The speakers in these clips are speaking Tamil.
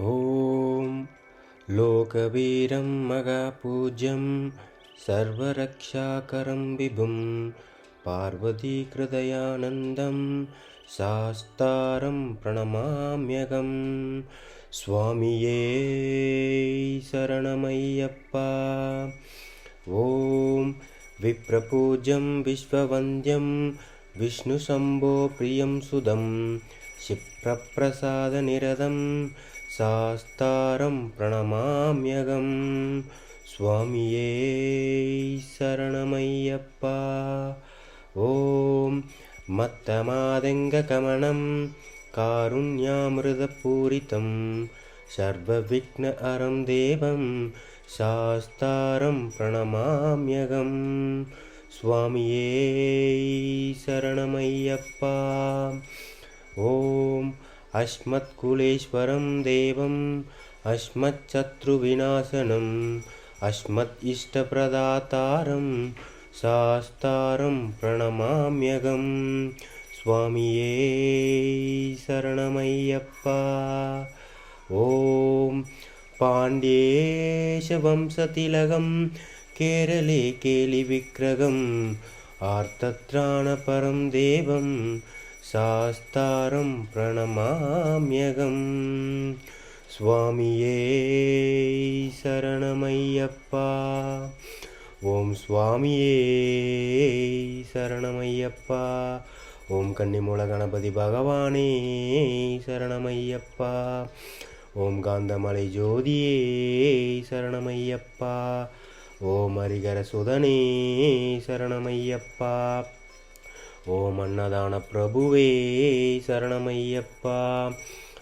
ॐ लोकवीरं मगापूज्यं सर्वरक्षाकरं विभुं पार्वतीकृदयानन्दं शास्तारं प्रणमाम्यगं स्वामिये शरणमय्यप्पा। ॐ विप्रपूज्यं विश्ववन्द्यं विष्णुशम्भो प्रियं सुदं क्षिप्रप्रसादनिरतं शास्तारं प्रणमाम्यगं स्वामिये शरणमय्यप्पा ॐ मत्तमादङ्गकमनं कारुण्यामृतपूरितं सर्वविघ्नहरं देवं शास्तारं प्रणमाम्यगं स्वामिये शरणमय्यप्पा ॐ अस्मत्कुलेश्वरं देवम् अस्मच्शत्रुविनाशनम् अस्मत् इष्टप्रदातारं शास्तारं प्रणमाम्यगं स्वामिये शरणमय्यप्पा ॐ पाण्ड्येशवंशतिलकं केरले केलिविग्रहम् आर्तत्राणपरं சாஸ்தாரம் பிரணமாமியகம். சுவாமியே சரணமையப்பா. ஓம் சுவாமியே சரணமையப்பா. ஓம் கன்னிமூல கணபதி பகவானே சரணமையப்பா. ஓம் காந்தமலை ஜோதியே சரணமையப்பா. ஓம் ஹரிகர சுதனே சரணமையப்பா. ஓம் அன்னதான பிரபுவே சரணமையப்பா.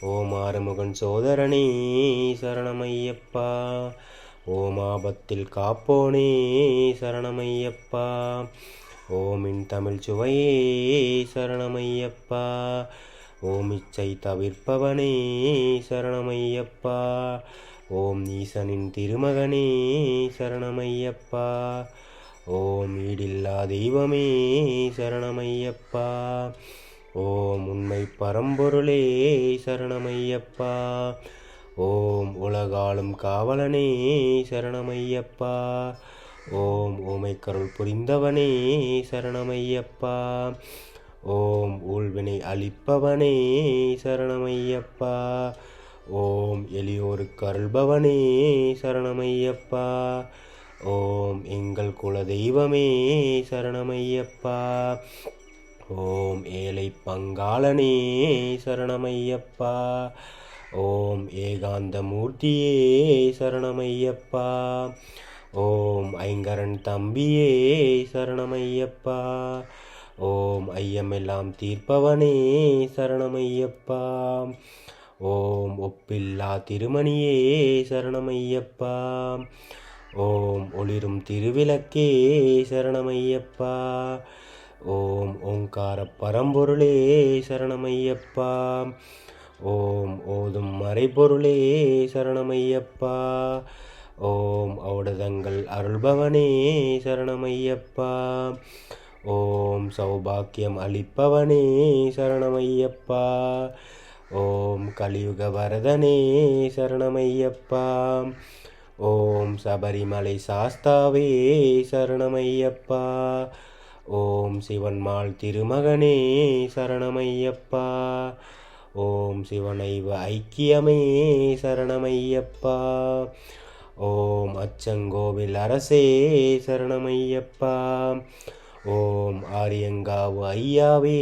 ஓம் ஆறுமுகன் சோதரனே சரணமையப்பா. ஓம் ஆபத்தில் காப்போனே சரணமையப்பா. ஓமின் தமிழ் சுவையே சரணமையப்பா. ஓம் இச்சை தவிர்ப்பவனே சரணமையப்பா. ஓம் ஈசனின் திருமகனே சரணமையப்பா. ஓம் ஈடில்லா தெய்வமே சரணமையப்பா. ஓம் உண்மை பரம்பொருளே சரணமையப்பா. ஓம் உலகாலும் காவலனே சரணமையப்பா. ஓம் ஊமைக்கருள் புரிந்தவனே சரணமையப்பா. ஓம் ஊழ்வினை அளிப்பவனே சரணமையப்பா. ஓம் எளியோருக்கு அருள்பவனே சரணமையப்பா. ஓம் எங்கள் குல தெய்வமே சரணமையப்பா. ஓம் ஏழை பங்காளனே சரணமையப்பா. ஓம் ஏகாந்த மூர்த்தியே சரணமையப்பா. ஓம் ஐங்கரன் தம்பியே சரணமையப்பா. ஓம் ஐயமெல்லாம் தீர்ப்பவனே சரணமையப்பா. ஓம் ஒப்பில்லா திருமணியே சரணமையப்பா. ஓம் ஒளிரும் திருவிளக்கே சரணமையப்பா. ஓம் ஓங்கார பரம்பொருளே சரணமையப்பா. ஓம் ஓதும் மறைபொருளே சரணமையப்பா. ஓம் ஔடதங்கள் அருள்பவனே சரணமையப்பா. ஓம் சௌபாக்கியம் அளிப்பவனே சரணமையப்பா. ஓம் கலியுக வரதனே சரணமையப்பா. ஓம் சபரிமலை சாஸ்தாவே சரணமையப்பா. ஓம் சிவன்மாள் திருமகனே சரணமையப்பா. ஓம் சிவனைவ ஐக்கியமே சரணமையப்பா. ஓம் அச்சங்கோவில் அரசே சரணமையப்பா. ஓம் ஆரியங்காவு ஐயாவே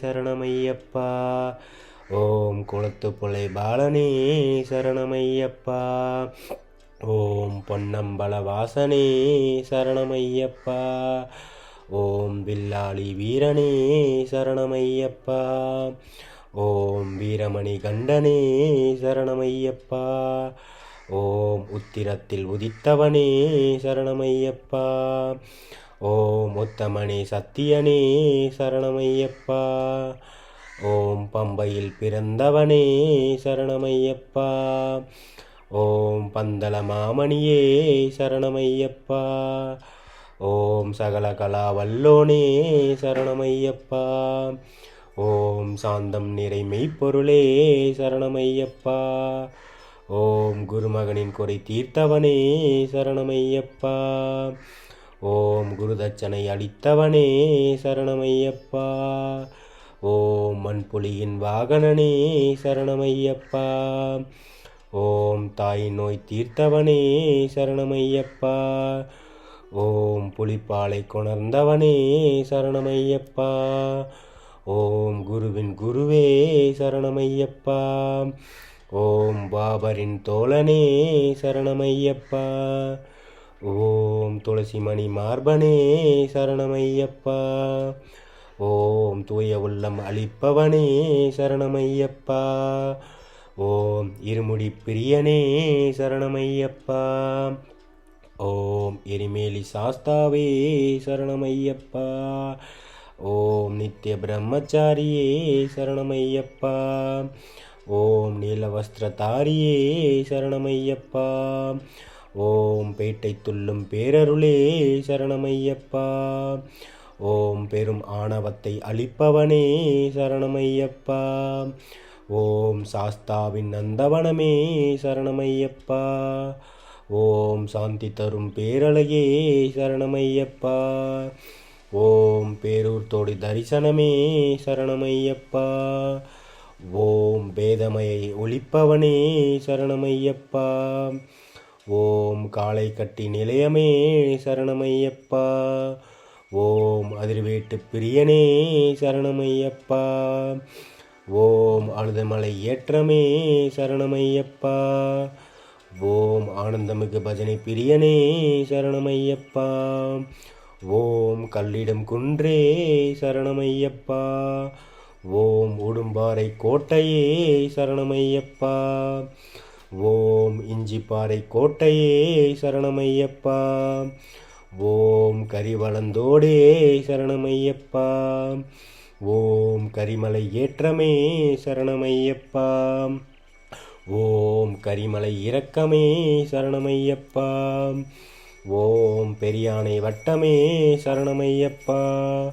சரணமையப்பா. ஓம் குளத்துப்புலை பாலனே சரணமையப்பா. ஓம் பொன்னம்பல வாசனே சரணமையப்பா. ஓம் வில்லாளி வீரனே சரணமையப்பா. ஓம் வீரமணி கண்டனே சரணமையப்பா. ஓம் உத்திரத்தில் உதித்தவனே சரணமையப்பா. ஓம் ஒத்தமணி சத்தியனே சரணமையப்பா. ஓம் பம்பையில் பிறந்தவனே சரணமையப்பா. ஓம் பந்தல மாமணியே சரணமையப்பா. ஓம் சகல கலா வல்லோனே சரணமையப்பா. ஓம் சாந்தம் நிறை மெய்ப்பொருளே சரணமையப்பா. ஓம் குருமகனின் குறை தீர்த்தவனே சரணமையப்பா. ஓம் குருதட்சனை அளித்தவனே சரணமையப்பா. ஓம் மண்புலியின் வாகனனே சரணமையப்பா. ஓம் தாய் நோய் தீர்த்தவனே சரணமையப்பா. ஓம் புலிப்பாலை கொணர்ந்தவனே சரணமையப்பா. ஓம் குருவின் குருவே சரணமையப்பா. ஓம் பாபரின் தோழனே சரணமையப்பா. ஓம் துளசிமணி மார்பனே சரணமையப்பா. ஓம் தூய உள்ளம் அளிப்பவனே சரணமையப்பா. ஓம் இருமுடி பிரியனே சரணமையப்பா. ஓம் எரிமேலி சாஸ்தாவே சரணமையப்பா. ஓம் நித்திய பிரம்மச்சாரியே சரணமையப்பா. ஓம் நீலவஸ்திரதாரியே சரணமையப்பா. ஓம் பேட்டை துள்ளும் பேரருளே சரணமையப்பா. ஓம் பெரும் ஆணவத்தை அளிப்பவனே சரணமையப்பா. ஓம் சாஸ்தாவின் நந்தவனமே சரணமையப்பா. ஓம் சாந்தி தரும் பேரழகே சரணமையப்பா. ஓம் பேரூர் தோடி தரிசனமே சரணமையப்பா. ஓம் வேதமையை ஒழிப்பவனே சரணமையப்பா. ஓம் காளை கட்டி நிலையமே சரணமையப்பா. ஓம் அதிர்வேட்டு பிரியனே சரணமையப்பா. ஓம் அழுதமலை ஏற்றமே சரணமையப்பா. ஓம் ஆனந்தமிகு பஜனை பிரியனே சரணமையப்பா. ஓம் கல்லிடம் குன்றே சரணமையப்பா. ஓம் உடும்பாறை கோட்டையே சரணமையப்பா. ஓம் இஞ்சிப்பாறை கோட்டையே சரணமையப்பா. ஓம் கரிவளந்தோடே சரணமையப்பா. ஓம் கரிமலை ஏற்றமே சரணமையப்பா. ஓம் கரிமலை இரக்கமே சரணமையப்பா. ஓம் பெரியானை வட்டமே சரணமையப்பா.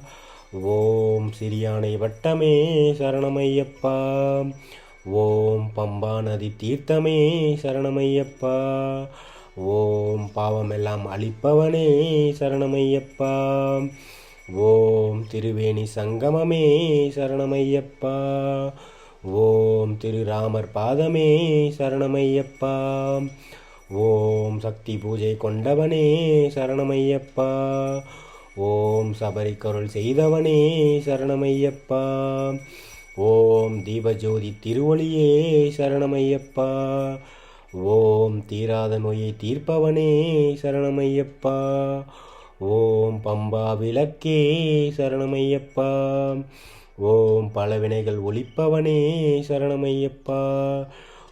ஓம் சிறியானை வட்டமே சரணமையப்பா. ஓம் பம்பா நதி தீர்த்தமே சரணமையப்பா. ஓம் பாவமெல்லாம் அழிப்பவனே சரணமையப்பா. ஓம் திருவேணி சங்கமமே சரணமையப்பா. ஓம் திருராமர் பாதமே சரணமையப்பா. ஓம் சக்தி பூஜை கொண்டவனே சரணமையப்பா. ஓம் சபரி கருள் செய்தவனே சரணமையப்பா. ஓம் தீபஜோதி திருவொளியே சரணமையப்பா. ஓம் தீராத நோயை தீர்ப்பவனே சரணமையப்பா. ஓம் பம்பா விளக்கே சரணமையப்பா. ஓம் பலவினைகள் ஒழிப்பவனே சரணமையப்பா.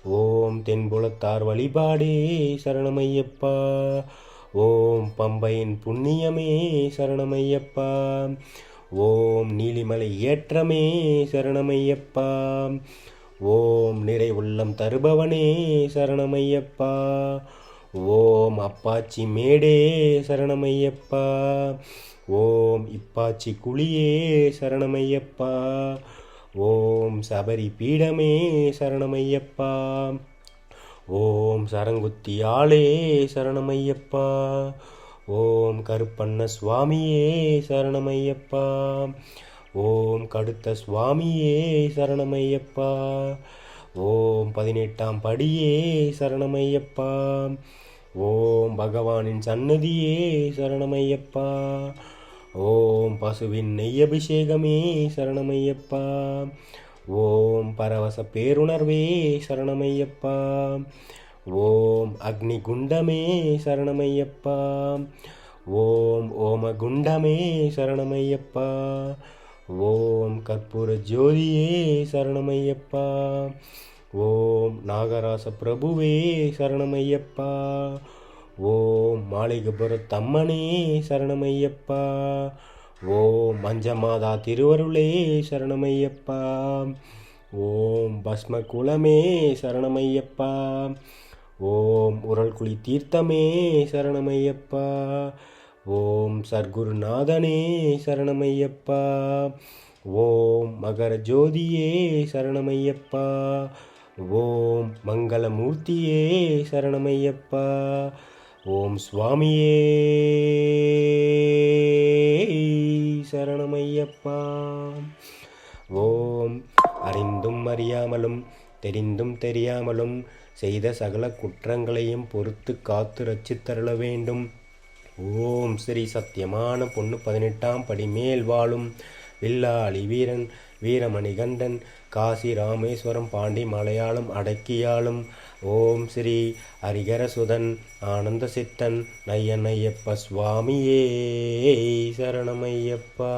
ஓம் தென்புலத்தார் வழிபாடே சரணமையப்பா. ஓம் பம்பையின் புண்ணியமே சரணமையப்பா. ஓம் நீலிமலை ஏற்றமே சரணமையப்பா. ஓம் நிறை உள்ளம் தருபவனே சரணமையப்பா. ஓம் அப்பாச்சி மேடே சரணமையப்பா. ஓம் இப்பாச்சி குழியே சரணமையப்பா. ஓம் சபரி பீடமே சரணமையப்பா. ஓம் சரங்குத்தி ஆளே சரணமையப்பா. ஓம் கருப்பண்ண சுவாமியே சரணமையப்பா. ஓம் கடுத்த சுவாமியே சரணமையப்பா. ஓம் பதினெட்டாம் படியே சரணமையப்பா. ஓம் பகவானின் சன்னதியே சரணமையப்பா. ஓம் பசுவின் நெய்யபிஷேகமே சரணமையப்பா. ஓம் பரவச பேருணர்வே சரணமையப்பா. ஓம் அக்னி குண்டமே சரணமையப்பா. ஓம் ஓம குண்டமே சரணமையப்பா. ஓம் கற்பூர ஜோதியே சரணமையப்பா. ஓம் நாகராச பிரபுவே சரணமையப்பா. ஓம் மாளிகபுர தம்மனே சரணமையப்பா. ஓம் மஞ்சமாதா திருவருளே சரணமையப்பா. ஓம் பஸ்ம குலமே சரணமையப்பா. ஓம் உரல்குழி தீர்த்தமே சரணமையப்பா. ஓம் சர்க்குருநாதனே சரணமையப்பா. ஓம் மகர ஜோதியே சரணமையப்பா. ஓம் மங்களமூர்த்தியே சரணமையப்பா. ஓம் சுவாமியே சரணமையப்பா. ஓம் அறிந்தும் அறியாமலும் தெரிந்தும் தெரியாமலும் செய்த சகல குற்றங்களையும் பொறுத்து காத்து ரச்சித்தருள வேண்டும். ஓம் ஸ்ரீ சத்தியமான பொண்ணு பதினெட்டாம் படி மேல் வாழும் வில்லாளி வீரன் வீரமணிகண்டன் காசி ராமேஸ்வரம் பாண்டி மலையாளம் அடக்கியாளும். ஓம் ஸ்ரீ ஹரிகரசுதன் ஆனந்த சித்தன் நையனையப்ப சுவாமியே சரணமையப்பா.